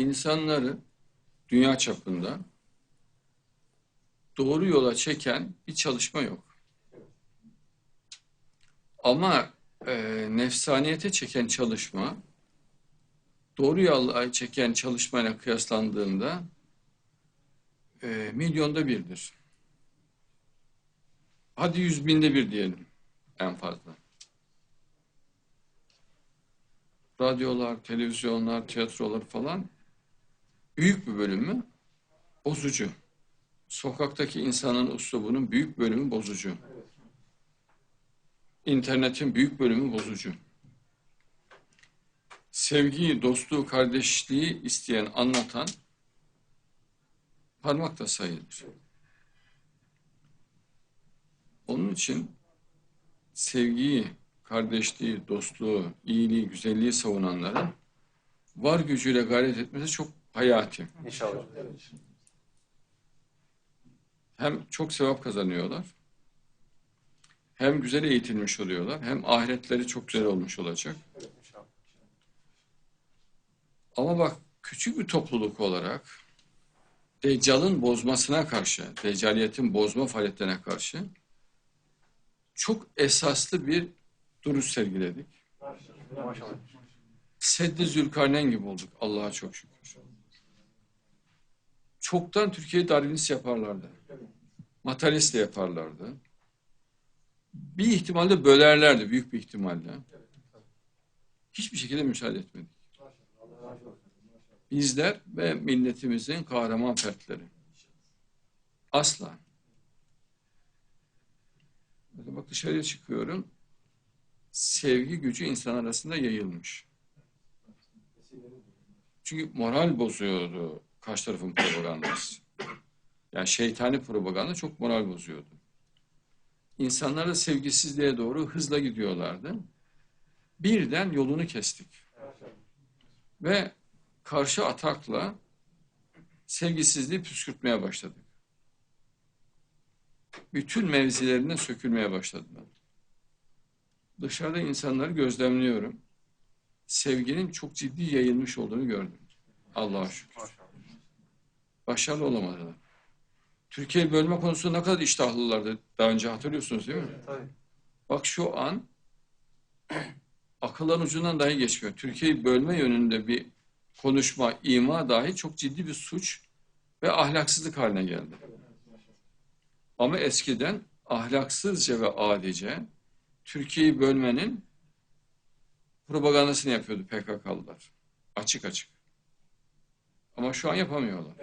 insanları dünya çapında doğru yola çeken bir çalışma yok. Ama e, nefsaniyete çeken çalışma doğru yola çeken çalışmayla kıyaslandığında e, milyonda birdir. Hadi yüz binde bir diyelim en fazla. Radyolar, televizyonlar, tiyatrolar falan büyük bir bölümü bozucu. Sokaktaki insanın uslubunun büyük bölümü bozucu. İnternetin büyük bölümü bozucu. Sevgiyi, dostluğu, kardeşliği isteyen, anlatan parmakla sayılır. Onun için sevgiyi, kardeşliği, dostluğu, iyiliği, güzelliği savunanların var gücüyle gayret etmesi çok hayati. İnşallah. Hem çok sevap kazanıyorlar, hem güzel eğitilmiş oluyorlar, hem ahiretleri çok güzel olmuş olacak. İnşallah. Ama bak küçük bir topluluk olarak Deccal'ın bozmasına karşı, Deccaliyetin bozma faaliyetlerine karşı çok esaslı bir duruş sergiledik. Maşallah. Seddi Zülkarneyn gibi olduk Allah'a çok şükür. Çoktan Türkiye'yi Darwinist yaparlardı. Materyalist de yaparlardı. Bir ihtimalle bölerlerdi, büyük bir ihtimalle. Hiçbir şekilde müsaade etmedik. Bizler ve milletimizin kahraman fertleri. Asla. Bak dışarıya çıkıyorum. Sevgi gücü insan arasında yayılmış. Çünkü moral bozuyordu karşı tarafın propagandası. Yani şeytani propaganda çok moral bozuyordu. İnsanlar da sevgisizliğe doğru hızla gidiyorlardı. Birden yolunu kestik. Ve karşı atakla sevgisizliği püskürtmeye başladık. Bütün mevzilerinden sökülmeye başladılar. Dışarıda insanları gözlemliyorum. Sevginin çok ciddi yayılmış olduğunu gördüm. Allah'a şükür. Başarılı olamadılar. Türkiye'yi bölme konusunda ne kadar iştahlılardı daha önce hatırlıyorsunuz değil mi? Tabii. Bak şu an akılların ucundan dahi geçmiyor. Türkiye'yi bölme yönünde bir konuşma, ima dahi çok ciddi bir suç ve ahlaksızlık haline geldi. Ama eskiden ahlaksızca ve adice Türkiye'yi bölmenin propagandasını yapıyordu PKK'lılar. Açık açık. Ama şu an yapamıyorlar.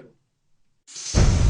you